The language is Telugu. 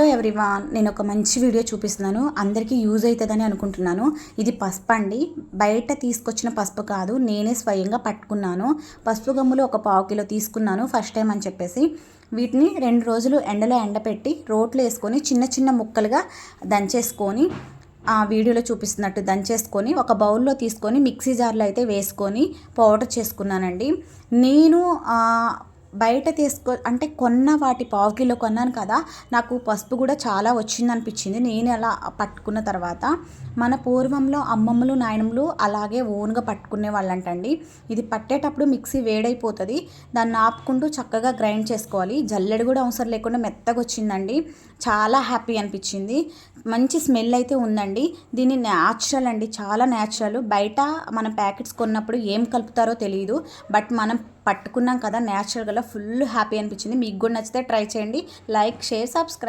హలో ఎవ్రీవాన్ నేను ఒక మంచి వీడియో చూపిస్తున్నాను. అందరికీ యూజ్ అవుతుందని అనుకుంటున్నాను. ఇది పసుపు అండి. బయట తీసుకొచ్చిన పసుపు కాదు నేనే స్వయంగా పట్టుకున్నాను. పసుపు గమ్ములు ఒక పావు కిలో తీసుకున్నాను ఫస్ట్ టైం అని చెప్పేసి. వీటిని రెండు రోజులు ఎండలో ఎండపెట్టి రోట్లో వేసుకొని చిన్న చిన్న ముక్కలుగా దంచేసుకొని ఆ వీడియోలో చూపిస్తున్నట్టు దంచేసుకొని ఒక బౌల్లో తీసుకొని మిక్సీ జార్లో అయితే వేసుకొని పౌడర్ చేసుకున్నానండి. నేను బయట తీసుకో అంటే కొన్న వాటి పావు కిలో కొన్నాను కదా నాకు పసుపు కూడా చాలా వచ్చింది అనిపించింది నేను అలా పట్టుకున్న తర్వాత మన పూర్వంలో అమ్మమ్మలు నాయనమ్మలు అలాగే ఓన్గా పట్టుకునే వాళ్ళంటండి. ఇది పట్టేటప్పుడు మిక్సీ వేడైపోతుంది. దాన్ని ఆపుకుంటూ చక్కగా గ్రైండ్ చేసుకోవాలి. జల్లెడ కూడా అవసరం లేకుండా మెత్తగా వచ్చిందండి. చాలా హ్యాపీ అనిపించింది. మంచి స్మెల్ అయితే ఉందండి. దీన్ని న్యాచురల్ అండి. చాలా న్యాచురల్. బయట మన ప్యాకెట్స్ కొన్నప్పుడు ఏం కలుపుతారో తెలియదు బట్ మనం పట్టుకున్నాం కదా న్యాచురల్గా ఫుల్ హ్యాపీ అనిపించింది. మీకు కూడా నచ్చితే ట్రై చేయండి. Like share subscribe.